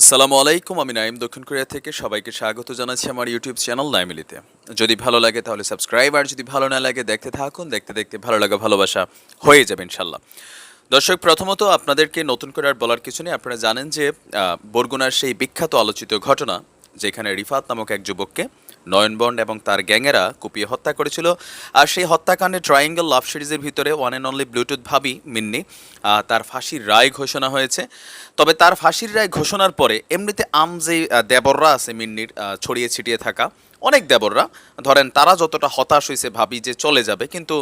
আসসালামু আলাইকুম, আমি নাইম দক্ষিণ কোরিয়া থেকে। সবাইকে স্বাগত জানাচ্ছি আমার ইউটিউব চ্যানেল নাইমিলিতে। যদি ভালো লাগে তাহলে সাবস্ক্রাইব, আর যদি ভালো না লাগে দেখতে থাকুন, দেখতে দেখতে ভালো লাগা, ভালোবাসা হয়ে যাবে ইনশাল্লাহ দর্শক, প্রথমত আপনাদেরকে নতুন করে আর বলার কিছু নেই। আপনারা জানেন যে বরগুনার সেই বিখ্যাত আলোচিত ঘটনা, যেখানে রিফাত নামক এক যুবককে নয়নবন্ড এবং তার গ্যাংয়েরা কুপিয়ে হত্যা করেছিল। আর সেই হত্যাকাণ্ডে ট্রায়াঙ্গেল লাভ সিরিজের ভিতরে ওয়ান অ্যান্ড অনলি ব্লুটুথ ভাবি মিন্নি তার ফাঁসির রায় ঘোষণা হয়েছে। তবে তার ফাঁসির রায় ঘোষণার পরে এমনিতে আম যে দেবররা আছে মিন্নির ছড়িয়ে ছিটিয়ে থাকা, অনেক দেবররা, ধরেন তারা যতটা হতাশ হয়েছে ভাবি যে চলে যাবে, কিন্তু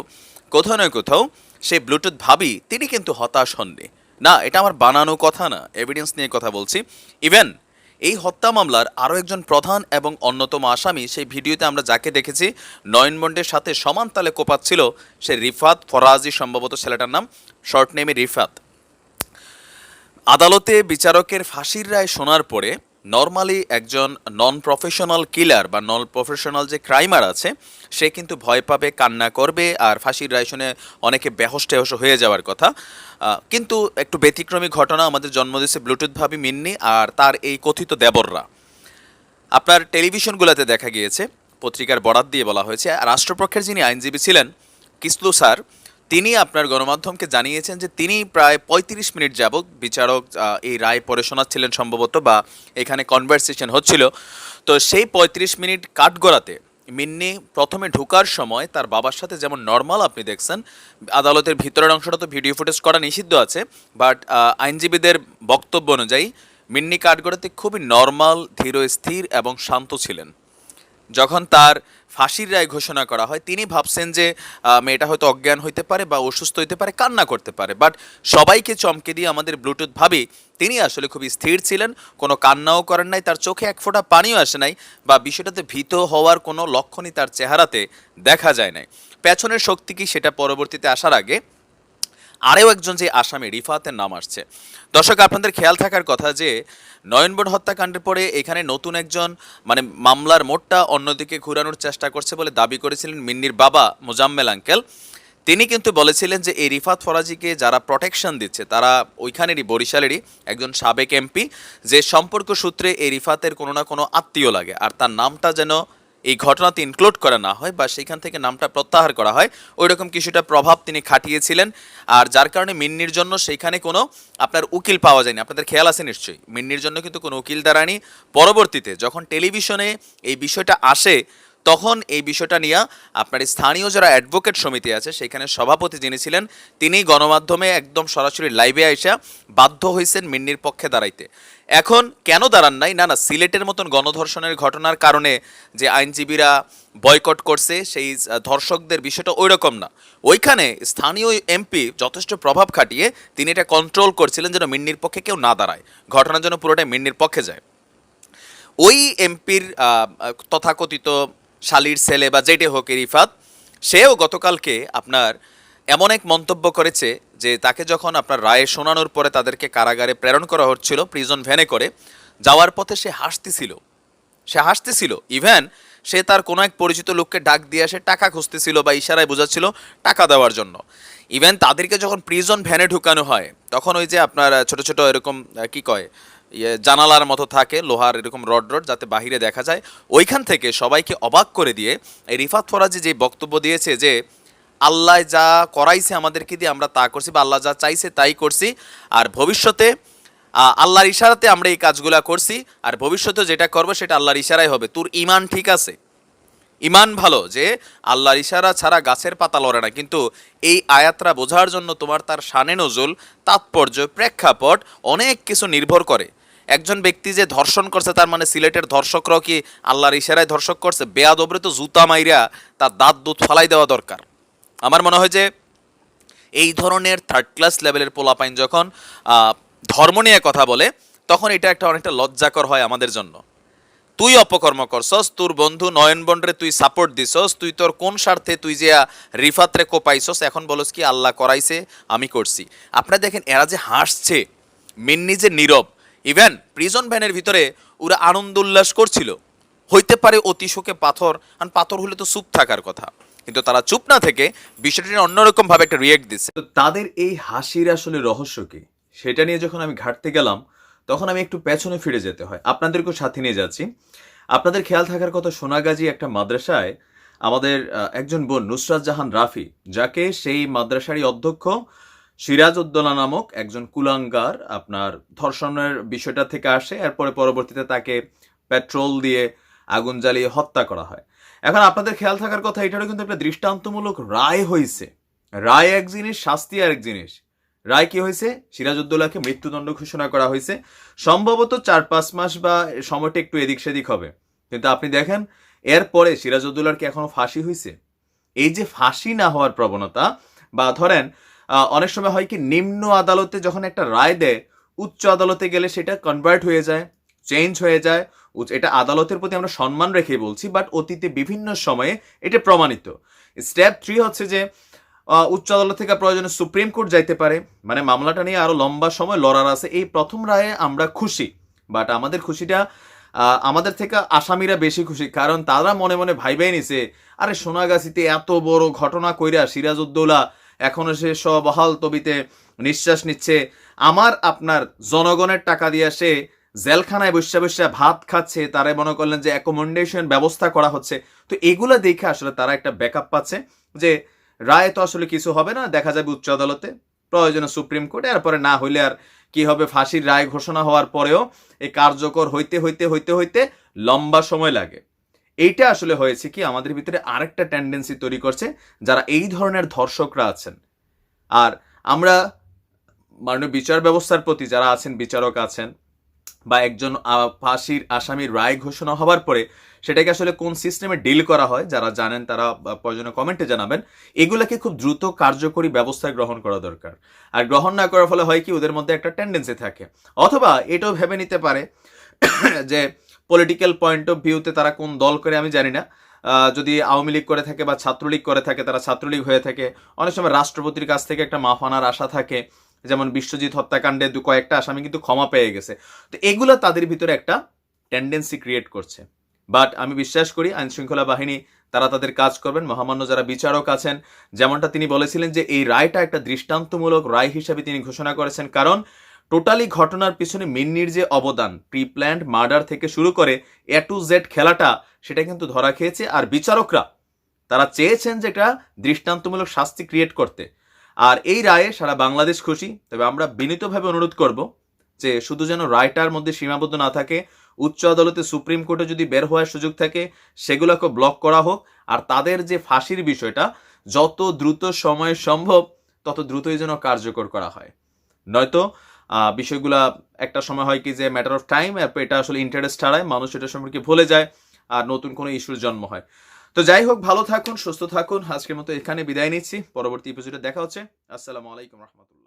কোথাও নয় কোথাও সেই ব্লুটুথ ভাবি তিনি কিন্তু হতাশ হননি। না, এটা আমার বানানো কথা না এভিডেন্স নিয়ে কথা বলছি। ইভেন এই হত্যা মামলার আরও একজন প্রধান এবং অন্যতম আসামি সেই ভিডিওতে আমরা যাকে দেখেছি নয়নবন্ডের সাথে সমান তালে কোপাচ্ছিল সে রিফাত ফরাজি, সম্ভবত ছেলেটার নাম। শর্ট নেমে রিফাত। আদালতে বিচারকের ফাঁসির রায় শোনার পরে নর্মালি একজন নন প্রফেশনাল কিলার বা নন প্রফেশনাল যে ক্রাইমার আছে, সে কিন্তু ভয় পাবে, কান্না করবে আর ফাঁসির রায় শুনে অনেকে বেহস টেহস হয়ে যাওয়ার কথা। কিন্তু একটু ব্যতিক্রমী ঘটনা আমাদের জন্ম দিয়েছে ব্লুটুথ মিন্নি আর তার এই কথিত দেবররা। আপনার টেলিভিশনগুলোতে দেখা গিয়েছে, পত্রিকার বরাত দিয়ে বলা হয়েছে, রাষ্ট্রপক্ষের যিনি আইনজীবী ছিলেন, কিসলু স্যার তিনি আপনার গণমাধ্যমকে জানিয়েছেন যে তিনি প্রায় পঁয়ত্রিশ মিনিট যাবৎ বিচারক এই রায় পড়ে শোনাচ্ছিলেন সম্ভবত বা এখানে কনভারসেশন হচ্ছিল। তো সেই পঁয়ত্রিশ মিনিট কাঠগড়াতে মিন্নি প্রথমে ঢোকার সময় তার বাবার সাথে যেমন নর্মাল আপনি দেখছেন, আদালতের ভিতরের অংশটা তো ভিডিও ফুটেজ করা নিষিদ্ধ আছে বাট আইনজীবীদের বক্তব্য অনুযায়ী মিন্নি কাঠগড়াতে খুবই নর্মাল ধীর স্থির এবং শান্ত ছিলেন। যখন তার ফাঁসির রায় ঘোষণা করা হয়, তিনি ভাবছেন যে মেয়েটা হয়তো অজ্ঞান হইতে পারে বা অসুস্থ হইতে পারে, কান্না করতে পারে। বাট সবাইকে চমকে দিয়ে আমাদের ব্লুটুথ ভাবি, তিনি আসলে খুবই স্থির ছিলেন, কোনো কান্নাও করেন নাই, তার চোখে এক ফোঁটা পানিও আসে নাই বা বিষয়টাতে ভীত হওয়ার কোনো লক্ষণই তার চেহারাতে দেখা যায় নাই। পেছনের শক্তি কি সেটা পরবর্তীতে আসার আগে আরেও একজন যে আসামি, রিফাতের নাম আসছে। দর্শক, আপনাদের খেয়াল থাকার কথা যে নয়নবন হত্যাকাণ্ডের পরে এখানে নতুন একজন মানে মামলার মোটটা অন্যদিকে ঘুরানোর চেষ্টা করছে বলে দাবি করেছিলেন মিন্নির বাবা মোজাম্মেল আঙ্কেল। তিনি কিন্তু বলেছিলেন যে, এই রিফাত ফরাজিকে যারা প্রোটেকশন দিচ্ছে, তারা ওইখানেরই, বরিশালেরই একজন সাবেক এমপি। যে সম্পর্ক সূত্রে এই রিফাতের কোনো না কোনো আত্মীয় লাগে, আর তার নামটা যেন এই ঘটনাতে ইনক্লুড করা না হয় বা সেইখান থেকে নামটা প্রত্যাহার করা হয় ওই রকম কিছুটা প্রভাব তিনি খাটিয়েছিলেন। আর যার কারণে মিন্নির জন্য সেইখানে কোনো আপনার উকিল পাওয়া যায়নি। আপনাদের খেয়াল আছে নিশ্চয়ই। মিন্নির জন্য কিন্তু কোনো উকিল দাঁড়ায়নি পরবর্তীতে যখন টেলিভিশনে এই বিষয়টা আসে তখন এই বিষয়টা নিয়ে আপনার স্থানীয় যারা অ্যাডভোকেট সমিতি আছে, সেখানে সভাপতি যিনি ছিলেন, তিনি গণমাধ্যমে একদম সরাসরি লাইভে আইসা বাধ্য হয়েছেন মিন্নির পক্ষে দাঁড়াইতে। এখন কেন দাঁড়ান নাই? না না, সিলেটের মতন গণধর্ষণের ঘটনার কারণে যে আইনজীবীরা বয়কট করছে, সেই ধর্ষকদের বিষয়টা ওই রকম না। ওইখানে স্থানীয় এমপি যথেষ্ট প্রভাব খাটিয়ে তিনি এটা কন্ট্রোল করছিলেন যেন মিন্নির পক্ষে কেউ না দাঁড়ায়। ঘটনার জন্য পুরোটাই মিন্নির পক্ষে যায়। ওই এমপির তথাকথিত শালির ছেলে বা যেটে হোক রিফাত সেও গতকালকে আপনার এমন এক মন্তব্য করেছে যে তাকে যখন আপনার রায়ে শোনানোর পরে তাদেরকে কারাগারে প্রেরণ করা হচ্ছিল প্রিজন ভ্যানে করে, যাওয়ার পথে সে হাসতেছিল। সে হাসতেছিল। ইভেন সে তার কোনো এক পরিচিত লোককে ডাক দিয়ে সে টাকা খুঁজতেছিল বা ইশারায় বোঝাচ্ছিল টাকা দেওয়ার জন্য। ইভেন তাদেরকে যখন প্রিজন ভ্যানে ঢুকানো হয়, তখন ওই যে আপনার ছোট ছোট এরকম কি কয়? জানালার মতো থাকে, লোহার এরকম রড রড যাতে বাহিরে দেখা যায়। ওইখান থেকে সবাইকে অবাক করে দিয়ে এই রিফাত ফরাজি যে বক্তব্য দিয়েছে যে, আল্লাহ যা করাইছে আমাদেরকে দিয়ে আমরা তা করছি বা আল্লাহ যা চাইছে তাই করছি। আর ভবিষ্যতে আল্লাহর ইশারাতে আমরা এই কাজগুলা করছি। আর ভবিষ্যতে যেটা করব সেটা আল্লাহর ইশারাই হবে। তোর ইমান ঠিক আছে। ইমান ভালো যে, আল্লাহর ইশারা ছাড়া গাছের পাতা লড়ে না। কিন্তু এই আয়াতরা বোঝার জন্য তোমার তার শানে নজুল, তাৎপর্য, প্রেক্ষাপট অনেক কিছু নির্ভর করে। একজন ব্যক্তি যে ধর্ষণ করছে, তার মানে সিলেটের ধর্ষকরাও কি আল্লাহর ইশারায় ধর্ষক করছে? বেয়াদবরে তো জুতা মাইরা তার দাঁত দুধ ফালাই দেওয়া দরকার। আমার মনে হয় যে এই ধরনের থার্ড ক্লাস লেভেলের পোলাপাইন যখন ধর্ম নিয়ে কথা বলে, তখন এটা একটা অনেকটা লজ্জাকর হয় আমাদের জন্য। তুই অপকর্ম করছস, তোর বন্ধু নয়ন বন্ডরে তুই সাপোর্ট দিছস, তুই তোর কোন স্বার্থে তুই যে রিফাতরে কোপাইছস, এখন বলস কি আল্লাহ করাইছে, আমি করছি। আপনারা দেখেন, এরা যে হাসছে মিন্নি যে নীরব ইভেন প্রিজন ভ্যানের ভিতরে ওরা আনন্দ উল্লাস করছিল। হইতে পারে অতি শোকে পাথর আর পাথর হলে তো চুপ থাকার কথা। কিন্তু তারা চুপ না থেকে বিষয়টি নিয়ে অন্যরকম ভাবে একটা রিয়েক্ট দিচ্ছে। তো তাদের এই হাসির আসলে রহস্য কি? সেটা নিয়ে যখন আমি ঘাটতে গেলাম, তখন আমি একটু পেছনে ফিরে যেতে হয়। আপনাদেরকেও সাথে নিয়ে যাচ্ছি। আপনাদের খেয়াল থাকার কথা সোনাগাজী একটা মাদ্রাসায় আমাদের একজন বোন নুসরাত জাহান রাফি, যাকে সেই মাদ্রাসারই অধ্যক্ষ সিরাজ উদ্দোলা নামক একজন কুলাঙ্গার আপনার ধর্ষণের বিষয়টা থেকে আসে, এরপরে পরবর্তীতে তাকে পেট্রোল দিয়ে আগুন জ্বালিয়ে হত্যা করা হয়। এখন আপনাদের খেয়াল থাকার কথা, এটারও কিন্তু একটা দৃষ্টান্তমূলক রায় হয়েছে রায় এক জিনিস, শাস্তি আর এক জিনিস। রায় কি হয়েছে সিরাজউদ্দৌলাকে মৃত্যুদণ্ড ঘোষণা করা হয়েছে সম্ভবত চার পাঁচ মাস বা সময়টা একটু এদিক সেদিক হবে। কিন্তু আপনি দেখেন, এরপরে সিরাজউদ্দৌলার কি এখনও ফাঁসি হয়েছে এই যে ফাঁসি না হওয়ার প্রবণতা, বা ধরেন অনেক সময় হয় কি, নিম্ন আদালতে যখন একটা রায় দেয়, উচ্চ আদালতে গেলে সেটা কনভার্ট হয়ে যায় চেঞ্জ হয়ে যায়। এটা আদালতের প্রতি আমরা সম্মান রেখে বলছি বাট অতীতে বিভিন্ন সময়ে এটা প্রমাণিত। স্টেপ থ্রি হচ্ছে যে উচ্চ আদালত থেকে প্রয়োজনে সুপ্রিম কোর্ট যাইতে পারে। মানে মামলাটা নিয়ে আরও লম্বা সময় লড়ার আছে। এই প্রথম রায়ে আমরা খুশি বাট আমাদের খুশিটা আমাদের থেকে আসামিরা বেশি খুশি, কারণ তারা মনে মনে ভাইবাই নিছে, আরে সোনাগাছিতে এত বড় ঘটনা কইরা সিরাজউদ্দৌলা এখনও সে সবহাল তবিতে নিঃশ্বাস নিচ্ছে। আমার আপনার জনগণের টাকা দিয়ে সে জেলখানায় বসে বসে ভাত খাচ্ছে, তারা মনে করলেন যে অ্যাকোমোডেশন ব্যবস্থা করা হচ্ছে। তো এগুলো দেখে আসলে তারা একটা ব্যাকআপ পাচ্ছে যে রায় তো আসলে কিছু হবে না, দেখা যাবে উচ্চ আদালতে, প্রয়োজনে সুপ্রিম কোর্টে, এরপরে না হইলে আর কি হবে ফাঁসির রায় ঘোষণা হওয়ার পরেও এই কার্যকর হইতে হইতে হইতে হইতে লম্বা সময় লাগে। এইটা আসলে হয়েছে কি, আমাদের ভিতরে আরেকটা টেন্ডেন্সি তৈরি করছে, যারা এই ধরনের ধর্ষকরা আছেন। আর আমরা মাননীয় বিচার ব্যবস্থার প্রতি যারা আছেন, বিচারক আছেন, বা একজন ফাঁসির আসামির রায় ঘোষণা হওয়ার পরে সেটাকে আসলে কোন সিস্টেমে ডিল করা হয়, যারা জানেন তারা প্রয়োজনে কমেন্টে জানাবেন, এগুলাকে খুব দ্রুত কার্যকরী ব্যবস্থা গ্রহণ করা দরকার। আর গ্রহণ না করার ফলে হয় কি, ওদের মধ্যে একটা টেন্ডেন্সি থাকে। অথবা এটাও ভেবে নিতে পারে যে পলিটিক্যাল পয়েন্ট অফ ভিউতে তারা কোন দল করে আমি জানি না। যদি আওয়ামী লীগ করে থাকে বা ছাত্রলীগ করে থাকে, তারা ছাত্রলীগ হয়ে থাকে। অনেক সময় রাষ্ট্রপতির কাছ থেকে একটা মাফ আনার আশা থাকে, যেমন বিশ্বজিৎ হত্যাকাণ্ডে দু কয়েকটা আসামি কিন্তু ক্ষমা পেয়ে গেছে। তো এগুলো তাদের ভিতরে একটা টেন্ডেন্সি ক্রিয়েট করছে। বাট আমি বিশ্বাস করি আইন শৃঙ্খলা বাহিনী, তারা তাদের কাজ করবেন। মহামান্য যারা বিচারক আছেন, যেমনটা তিনি বলেছিলেন যে এই রায়টা একটা দৃষ্টান্তমূলক রায় হিসেবে তিনি ঘোষণা করেছেন। কারণ টোটালি ঘটনার পিছনে মিন্নির যে অবদান প্রি প্ল্যান্ড মার্ডার থেকে শুরু করে এ টু জেড খেলাটা, সেটা কিন্তু ধরা খেয়েছে। আর বিচারকরা, তারা চেয়েছেন যে এটা দৃষ্টান্তমূলক শাস্তি ক্রিয়েট করতে। আর এই রায়ে সারা বাংলাদেশ খুশি। তবে আমরা বিনীতভাবে অনুরোধ করব যে শুধু যেন রায়টার মধ্যে সীমাবদ্ধ না থাকে, উচ্চ আদালতে সুপ্রিম কোর্টে যদি বের হওয়ার সুযোগ থাকে, সেগুলোকে ব্লক করা হোক। আর তাদের যে ফাঁসির বিষয়টা, যত দ্রুত সময় সম্ভব, তত দ্রুতই যেন কার্যকর করা হয়। নয়তো বিষয়গুলা একটা সময় হয় কি যে ম্যাটার অফ টাইম এটা আসলে ইন্টারেস্ট হারায় মানুষ এটা সম্পর্কে ভুলে যায় আর নতুন কোনো ইস্যুর জন্ম হয়। তো যাই হোক, ভালো থাকুন, সুস্থ থাকুন। আজকের মতো এখানে বিদায় নিচ্ছি। পরবর্তী এপিসোডে দেখা হচ্ছে। আসসালামু আলাইকুম রহমতুল্লাহ।